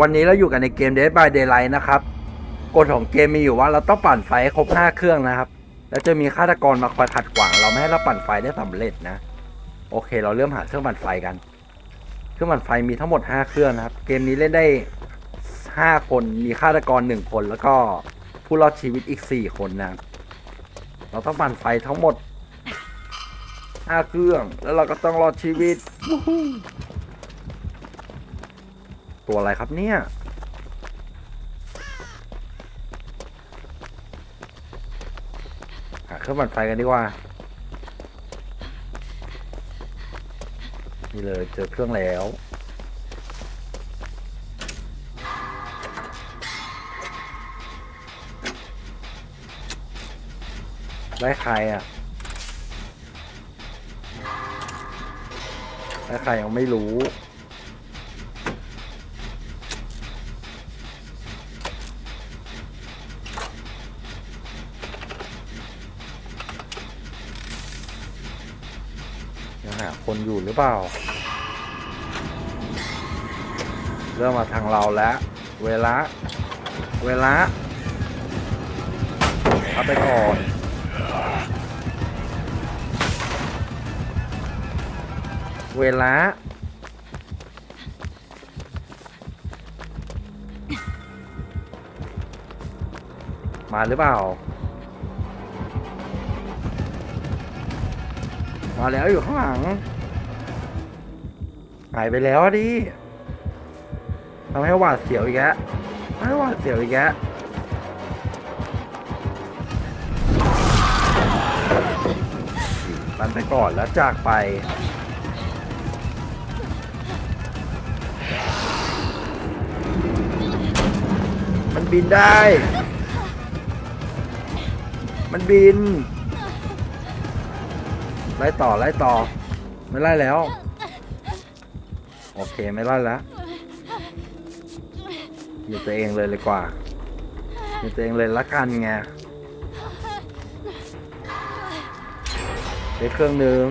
วันนี้เราอยู่กันในเกม Dead by Daylight นะครับกฎของเกมมีอยู่ว่าเราต้องปั่นไฟให้ครบ 5 เครื่องนะครับ แล้วจะมีฆาตกรมาคอยขัดขวาง เราไม่ให้เราปั่นไฟได้สำเร็จนะ โอเค เราเริ่มหาเครื่องปั่นไฟกัน เครื่องปั่นไฟมีทั้งหมด 5 เครื่องนะครับ เกมนี้เล่นได้ 5 คน มีฆาตกร 1 คน แล้วก็ผู้รอดชีวิตอีก 4 คนนะ เราต้องปั่นไฟทั้งหมด5เครื่อง แล้วเราก็ต้องรอดชีวิต ตัวอะไรครับเนี่ย หาเครื่องปั่นไฟกันดีกว่า นี่เลยเจอเครื่องแล้วได้ใครอะได้ใครยังไม่รู้ ยังหา คนอยู่หรือเปล่า เริ่มมาทางเราแล้ว เวลา เวลาเอาไปก่อนเวลา มาหรือเปล่า มาแล้วอยู่ข้างหลังายไปแล้วดิทำให้หวาดเสียวอีกแล้วทำให้หวาดเสียวอีกแล้วมันไปก่อนแล้วจากไปมันบินได้ มันบิน ไล่ต่อ ไล่ต่อ ไม่ไล่แล้ว โอเคไม่ไล่แล้วอยู่ตัวเองเลยเลยกว่าอยู่ตัวเองเลยละกันไงได้เครื่องหนึ่ง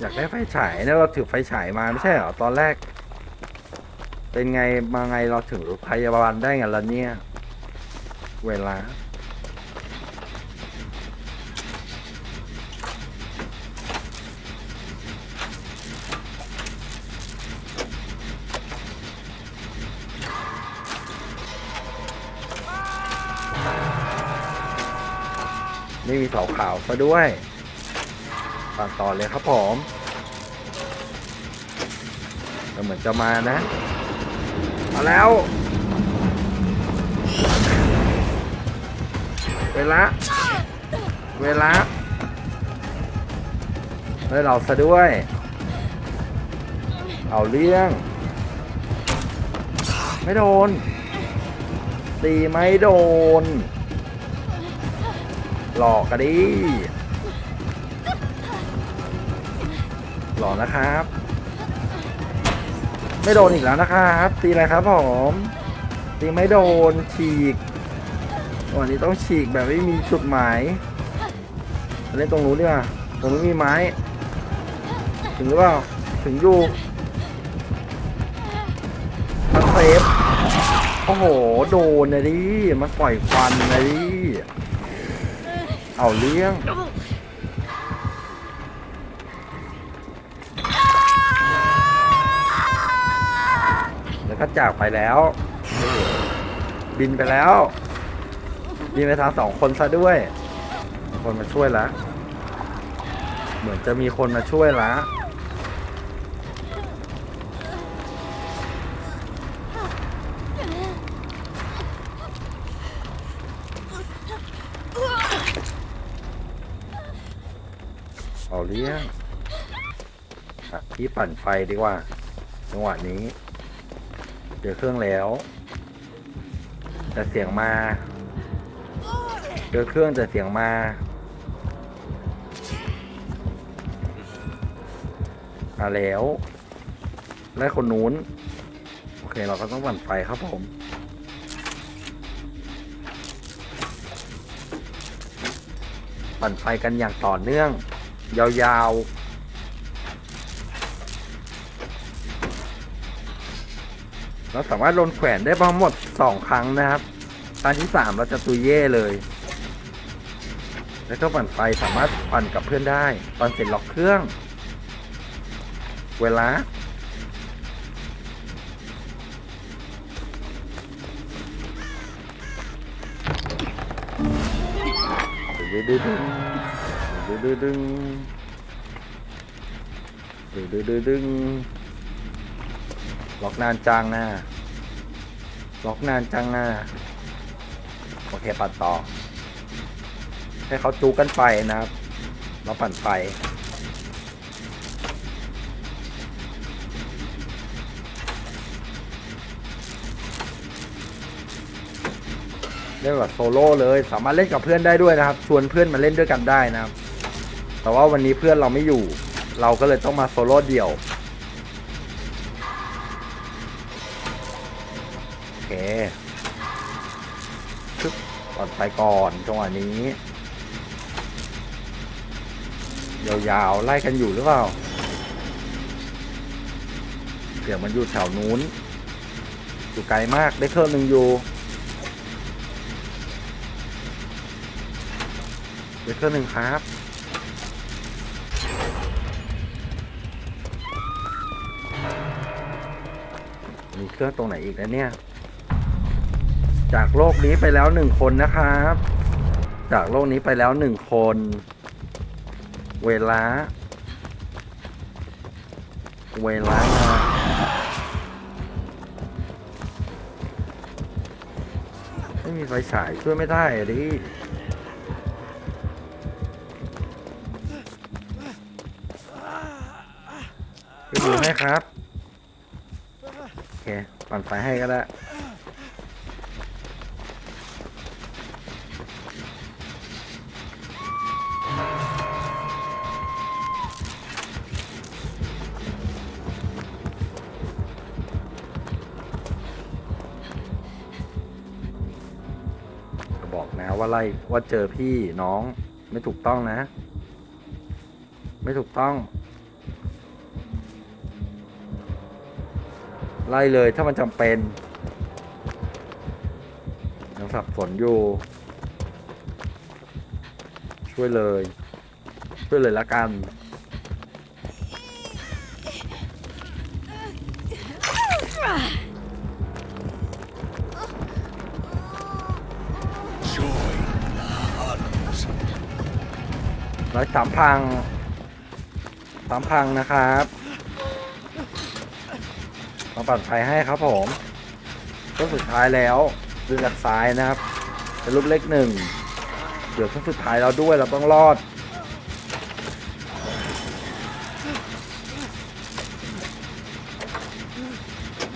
อยากได้ไฟฉายเนี่ยเราถือไฟฉายมาไม่ใช่เหรอตอนแรก เป็นไงมาไงเราถึงพยาบาลได้ไงล่ะเนี่ย เวลา ไม่มีเสาขาวซะด้วยปั่นต่อเลยครับผมเหมือนจะมานะมาแล้ว เวลา เวลาได้เราซะด้วย เอาเรื่อง ไม่โดน ตีไม่โดน หลอกกันดิหลอกนะครับ ไม่โดนอีกแล้วนะครับตีอะไรครับผมตีไม่โดนฉีกวันนี้ต้องฉีกแบบไม่มีจุดหมายเล่นตรงนู้นดีกว่าตรงนู้นมีไม้ ถึงหรือเปล่าถึงอยู่มันเซฟโอ้โห โดนนะดิมันปล่อยควันนะดิ เอาเลี้ยง แล้วก็จากไปแล้ว บินไปแล้ว บินไปทางสองคนซะด้วย คนมาช่วยละ เหมือนจะมีคนมาช่วยละ ที่ปั่นไฟดีกว่า จังหวะนี้ เจอเครื่องแล้ว แต่เสียงมา เจอเครื่องแต่เสียงมา มาแล้ว และคนนู้น โอเคเราก็ต้องปั่นไฟครับผมปปั่นไฟกันอย่างต่อเนื่อง ยาวๆ เราสามารถลนแขวนได้ทั้งหมด 2 ครั้งนะครับครั้งที่ 3 เราจะตุยเย่เลย แล้วก็ปั่นไฟสามารถปั่นกับเพื่อนได้ ปั่นเสร็จล็อกเครื่อง เวลาดึงดึงดึงดึงดึงดึงดึง ล็อกนานจังหนะล็อกนานจังหนะโอเคปัดต่อ ให้เขาจูกันไปนะครับ เราปั่นไฟเล่นแบบโซโล่เลย สามารถเล่นกับเพื่อนได้ด้วยนะครับ ชวนเพื่อนมาเล่นด้วยกันได้นะครับ แต่ว่าวันนี้เพื่อนเราไม่อยู่ เราก็เลยต้องมาโซโล่เดี่ยว โอ เคชึบก่อนไปก่อนจังหวะนี้ ยาวๆ ไล่กันอยู่หรือเปล่าเสียงมันอยู่แถวนู้น อยู่ไกลมากได้เครื่องหนึ่งอยู่ได้เครื่องหนึ่งครับมีเครื่องตรงไหนอีกนะเนี่ย จากโลกนี้ไปแล้วหนึ่งคนนะครับ จากโลกนี้ไปแล้วหนึ่งคน เวลา เวลาไม่มีไฟฉายช่วยไม่ได้ดิไปดูให้ครับ โอเค ปั่นไฟให้ก็ได้ ว่าไล่ว่าเจอพี่น้องไม่ถูกต้องนะ ไม่ถูกต้อง ไล่เลยถ้ามันจำเป็นยังสับสนอยู่ช่วยเลย ช่วยเลยละกัน ร้อยสามพังสามพังนะครับมาปัดไฟให้ครับผมก็สุดท้ายแล้วดึงจากซ้ายนะครับเป็นรูปเลขหนึ่งเดี๋ยวช่วงสุดท้ายเราด้วยเราต้องรอด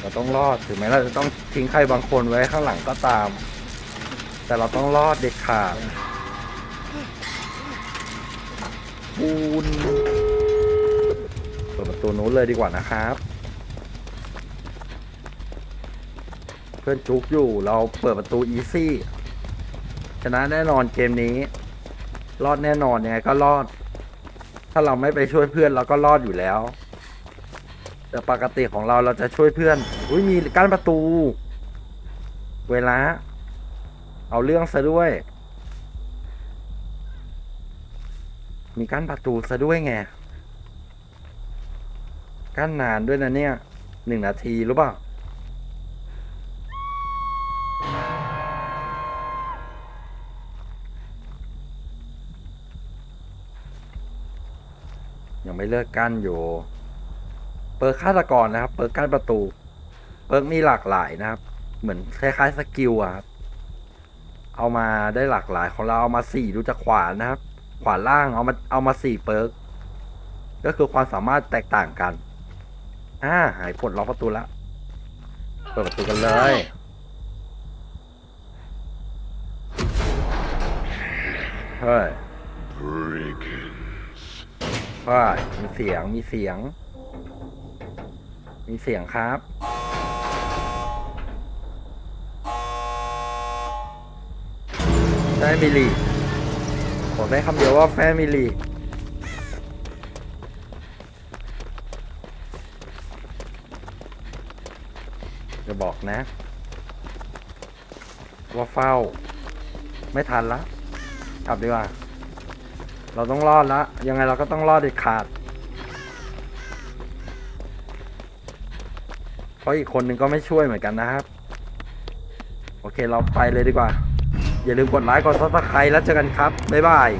เราต้องรอดถึงแม้เราจะต้องทิ้งใครบางคนไว้ข้างหลังก็ตาม แต่เราต้องรอดเด็ดขาด ปูนเปิดประตูนู้นเลยดีกว่านะครับ เพื่อนจุกอยู่เราเปิดประตูอีซี่ชนะแน่นอนเกมนี้ รอดแน่นอนยังไงก็รอด ถ้าเราไม่ไปช่วยเพื่อนเราก็รอดอยู่แล้ว แต่ปกติของเราเราจะช่วยเพื่อน อุ้ยมีกั้นประตู เวลา เอาเรื่องซะด้วย มีกั้นประตูซะด้วยไง กั้นนานด้วยนะเนี่ยหนึ่งนาทีรู้เปล่ายังไม่เลิกกั้นอยู่ เปิดฆาตกรนะครับ เปิดกั้นประตู เปิดมีหลากหลายนะครับ เหมือนคล้ายๆสกิลอะครับ เอามาได้หลากหลายของเราเอามาสี่ดูจากขวานะครับ ขวาล่างเอามาเอามาสี่เปิร์กก็คือความสามารถแตกต่างกัน อ่า หายปลดล็อกประตูละเปิดประตูกันเลย เฮ้ยเฮ้ยมีเสียงมีเสียง มีเสียงครับ ได้มิลลี บอกได้คำเดียวว่าแฟมิลี่จะบอกนะ ว่าเฝ้า ไม่ทันละกลับดีกว่า เราต้องรอดละ ยังไงเราก็ต้องรอดเด็ดขาด เพราะอีกคนหนึ่งก็ไม่ช่วยเหมือนกันนะครับ โอเคเราไปเลยดีกว่า อย่าลืมกดไลค์กดซับสไครต์แล้วเจอกันครับ บ๊ายบาย